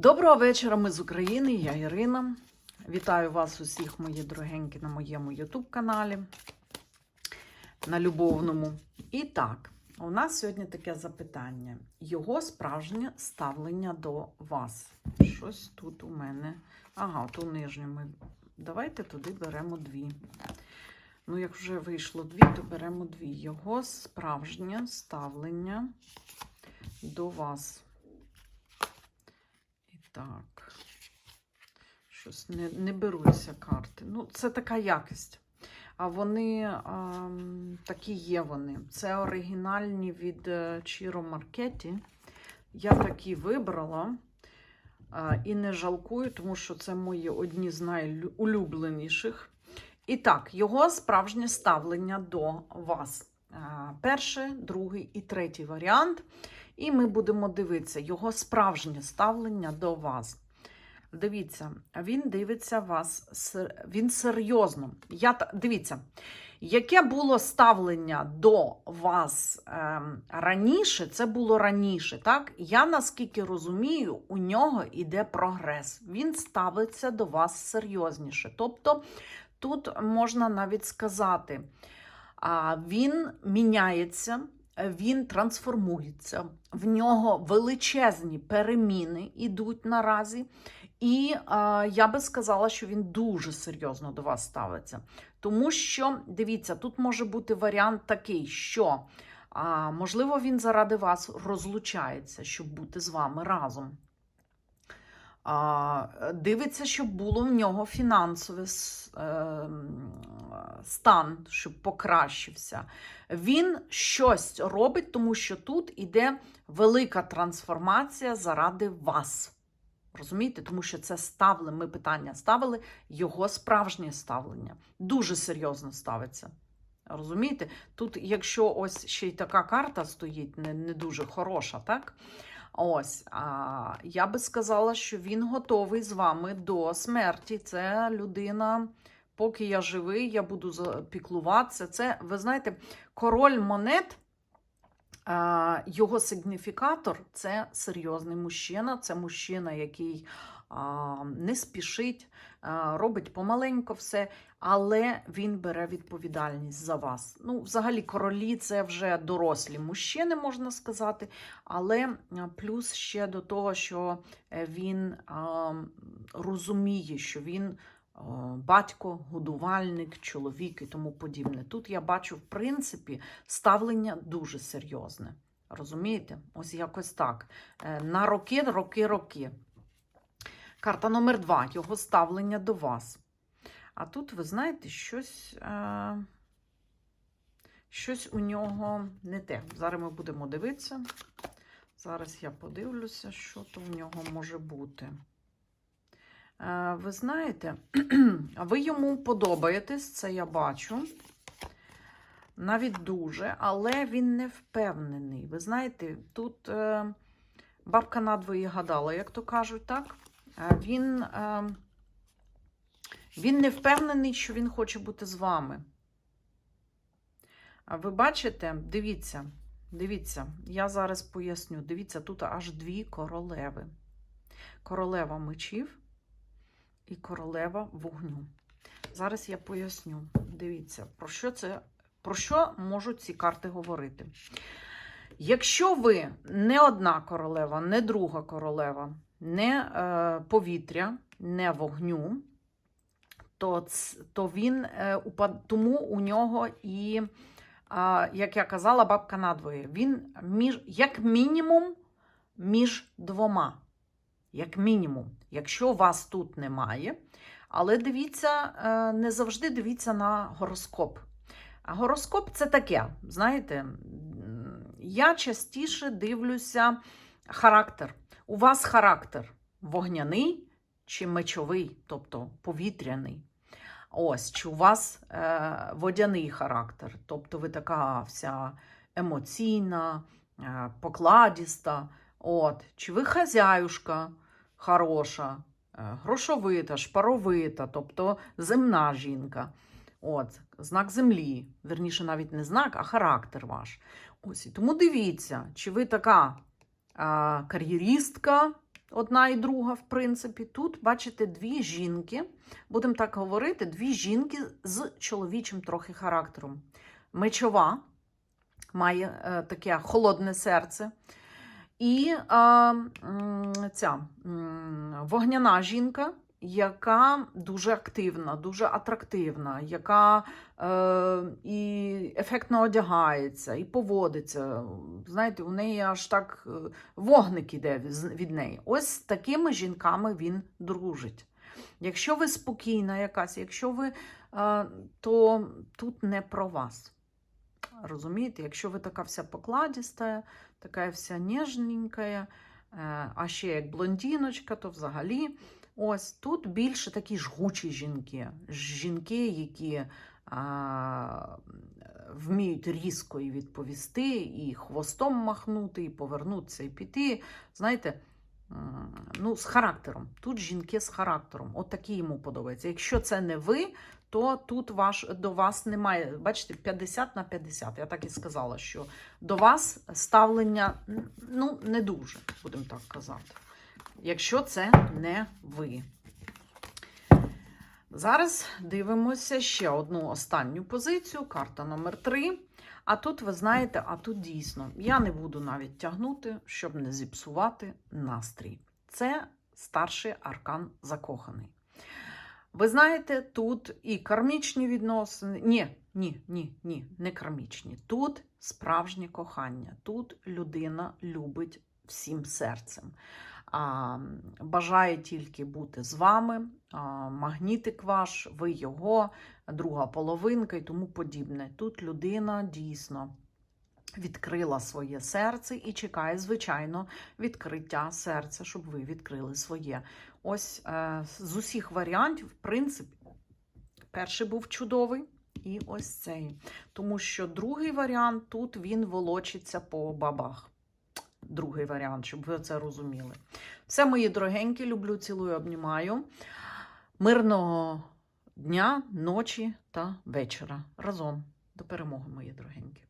Доброго вечора, ми з України, я Ірина. Вітаю вас усіх, мої дорогенькі, на моєму YouTube-каналі, на любовному. І так, у нас сьогодні таке запитання: його справжнє ставлення до вас. Щось тут у мене. Ага, ту нижню ми. Давайте туди беремо дві. Ну, як вже вийшло дві, то беремо дві. Його справжнє ставлення до вас. Так. Щось не, не беруться карти. Ну, це така якість. А вони а, такі є вони. Це оригінальні від е, Чіро Маркеті. Я такі вибрала а, і не жалкую, тому що це мої одні з найулюбленіших. І так, його справжнє ставлення до вас. Перший, другий і третій варіант. І ми будемо дивитися його справжнє ставлення до вас. Дивіться, він дивиться вас, він серйозно. Я, дивіться, яке було ставлення до вас ем, раніше, це було раніше, так? Я наскільки розумію, у нього йде прогрес. Він ставиться до вас серйозніше. Тобто тут можна навіть сказати, він міняється, він трансформується, в нього величезні переміни йдуть наразі. І а, я би сказала, що він дуже серйозно до вас ставиться. Тому що, дивіться, тут може бути варіант такий, що а, можливо він заради вас розлучається, щоб бути з вами разом. А, дивиться, щоб було в нього фінансовий с- ем, стан, щоб покращився. Він щось робить, тому що тут іде велика трансформація заради вас. Розумієте, тому що це ставили, ми питання ставили, його справжнє ставлення. Дуже серйозно ставиться. Розумієте? Тут, якщо ось ще й така карта стоїть, не, не дуже хороша, так? Ось, а, я би сказала, що він готовий з вами до смерті. Це людина, поки я живий, я буду за- піклуватися. Це, ви знаєте, король монет. Його сигніфікатор це серйозний мужчина, це мужчина, який не спішить, робить помаленько все, але він бере відповідальність за вас. Ну, взагалі, королі це вже дорослі мужчини, можна сказати, але плюс ще до того, що е, він розуміє, що він батько, годувальник, чоловік і тому подібне. Тут я бачу, в принципі, ставлення дуже серйозне. Розумієте? Ось якось так. Е, На роки, роки, роки. Карта номер два. Його ставлення до вас. А тут, ви знаєте, щось, е, щось у нього не те. Зараз ми будемо дивитися. Зараз я подивлюся, що то в нього може бути. Е, Ви знаєте, ви йому подобаєтесь, це я бачу. Навіть дуже, але він не впевнений. Ви знаєте, тут е, бабка надвоє гадала, як то кажуть, так? Е, він, він не впевнений, що він хоче бути з вами. Ви бачите, дивіться, дивіться, я зараз поясню. Дивіться, тут аж дві королеви. Королева мечів і королева вогню. Зараз я поясню. Дивіться, про що це, про що можуть ці карти говорити. Якщо ви не одна королева, не друга королева, не е, повітря, не вогню, то, то він е, тому у нього і, а, як я казала, бабка надвоє, він між, як мінімум між двома. Як мінімум, якщо вас тут немає. Але дивіться, е, не завжди дивіться на гороскоп. А гороскоп це таке, знаєте, я частіше дивлюся характер. У вас характер вогняний чи мечовий, тобто повітряний. Ось, чи у вас е, водяний характер, тобто ви така вся емоційна, е, покладіста. От, чи ви хазяюшка хороша, е, грошовита, шпаровита, тобто земна жінка. От, знак землі. Верніше, навіть не знак, а характер ваш. Ось, тому дивіться, чи ви така а, кар'єристка, одна і друга, в принципі. Тут, бачите, дві жінки, будемо так говорити, дві жінки з чоловічим трохи характером. Мечова має е, таке холодне серце. І е, ця вогняна жінка, яка дуже активна, дуже атрактивна, яка е, і ефектно одягається, і поводиться. Знаєте, у неї аж так е, вогник іде від неї. Ось такими жінками він дружить. Якщо ви спокійна якась, якщо ви, е, то тут не про вас. Розумієте, якщо ви така вся покладіста, така вся ніжненька, е, а ще як блондіночка, то взагалі ось тут більше такі жгучі жінки. Жінки, які а, вміють різко і відповісти, і хвостом махнути, і повернутися, і піти. Знаєте, ну, з характером. Тут жінки з характером. От такі йому подобаються. Якщо це не ви, то тут ваш, до вас немає. Бачите, 50 на 50. Я так і сказала, що до вас ставлення ну, не дуже, будемо так казати. Якщо це не ви. Зараз дивимося ще одну останню позицію, карта номер 3. А тут, ви знаєте, а тут дійсно, я не буду навіть тягнути, щоб не зіпсувати настрій. Це старший аркан закоханий. Ви знаєте, тут і кармічні відносини. Ні, ні, ні, ні, не кармічні. Тут справжнє кохання. Тут людина любить всім серцем. А, бажає тільки бути з вами, магнітик ваш, ви його, друга половинка і тому подібне. Тут людина дійсно відкрила своє серце і чекає, звичайно, відкриття серця, щоб ви відкрили своє. Ось е, з усіх варіантів, в принципі, перший був чудовий. І ось цей. Тому що другий варіант тут він волочиться по бабах. Другий варіант, щоб ви це розуміли. Все, мої дорогенькі, люблю, цілую, обнімаю. Мирного дня, ночі та вечора. Разом до перемоги, мої дорогенькі.